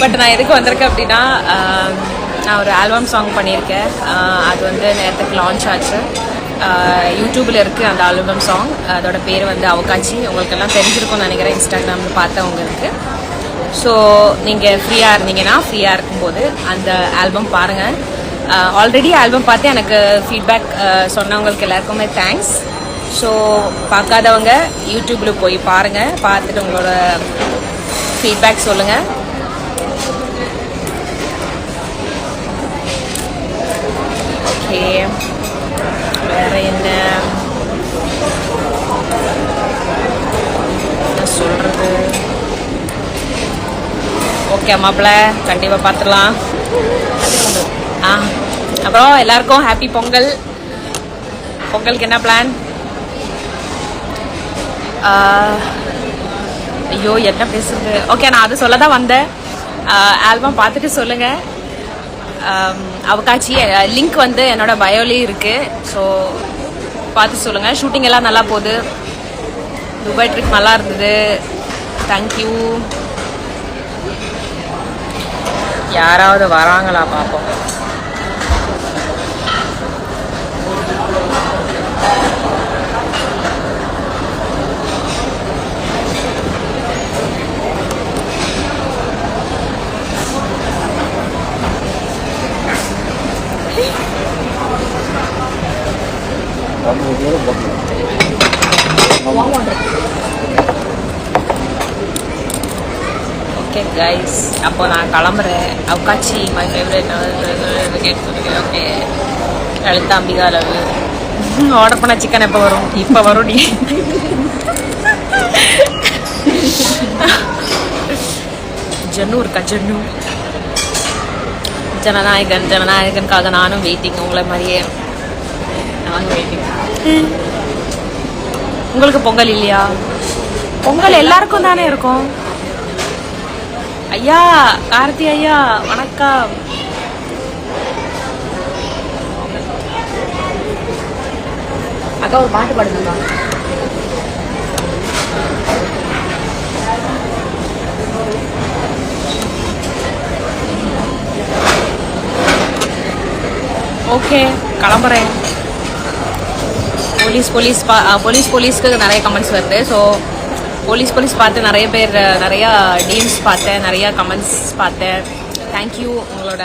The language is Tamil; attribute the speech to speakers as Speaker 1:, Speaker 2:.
Speaker 1: பட் நான் எதுக்கு வந்திருக்கேன் அப்படின்னா நான் ஒரு ஆல்பம் சாங் பண்ணியிருக்கேன். அது வந்து நேரத்துக்கு லான்ச் ஆச்சு. யூடியூப்பில் இருக்குது அந்த ஆல்பம் சாங் அதோட பேர் வந்து அவகாச்சி. உங்களுக்கெல்லாம் தெரிஞ்சிருக்கும்னு நினைக்கிறேன் இன்ஸ்டாகிராமில் பார்த்தவங்களுக்கு ஸோ நீங்கள் ஃப்ரீயாக இருந்தீங்கன்னா ஃப்ரீயாக இருக்கும்போது அந்த ஆல்பம் பாருங்கள் ஆல்ரெடி ஆல்பம் பார்த்து எனக்கு ஃபீட்பேக் சொன்னவங்களுக்கு எல்லாருக்குமே தேங்க்ஸ் ஸோ பார்க்காதவங்க யூடியூப்பில் போய் பாருங்கள் பார்த்துட்டு உங்களோட ஃபீட்பேக் சொல்லுங்கள் ஓகே வேறு என்ன? என்ன சொல்றது? ஓகே மாப்பிள்ள கண்டிப்பாக பார்த்துடலாம் ஆ அப்புறம் எல்லாருக்கும் ஹாப்பி பொங்கல். பொங்கலுக்கு என்ன பிளான் ஐயோ என்ன பேசுறது? ஓகே நான் அது சொல்ல தான் வந்தேன் ஆல்பம் பார்த்துட்டு சொல்லுங்கள் Um, அவகாச்சி லிங்க் uh, வந்து என்னோட பயோலி இருக்கு. ஸோ பார்த்து சொல்லுங்கள் ஷூட்டிங் எல்லாம் நல்லா போகுது. துபாய் ட்ரிப் நல்லா இருந்தது. தேங்க்யூ யாராவது வராங்களா பார்ப்போம் ஓகே கைஸ் அப்போ நான் கிளம்புறேன். அவகாச்சி my favourite okay Lalitha Ambika love order பண்ண சிக்கன் எப்போ வரும்? இப்போ வரும் நீ. ஜன்னு இருக்கா ஜன்னு ஜனநாயகன் ஜனநாயகனுக்காக நானும் வெயிட்டிங் உங்களை மாதிரியே நானும் வெயிட்டிங் உங்களுக்கு பொங்கல் இல்லையா? பொங்கல் எல்லாருக்கும் தானே இருக்கும். ஐயா கார்த்தி ஐயா வணக்கம்.
Speaker 2: அக்கா ஒரு பாட்டு பாடுங்கக்கா
Speaker 1: ஓகே கிளம்புறேன். போலீஸ் போலீஸ் பா போலீஸ் போலீஸ்க்கு நிறைய கமெண்ட்ஸ் வருது. ஸோ போலீஸ் போலீஸ் பார்த்து நிறைய பேர் நிறையா டீம்ஸ் பார்த்தேன் நிறையா கமெண்ட்ஸ் பார்த்தேன். தேங்க்யூ உங்களோட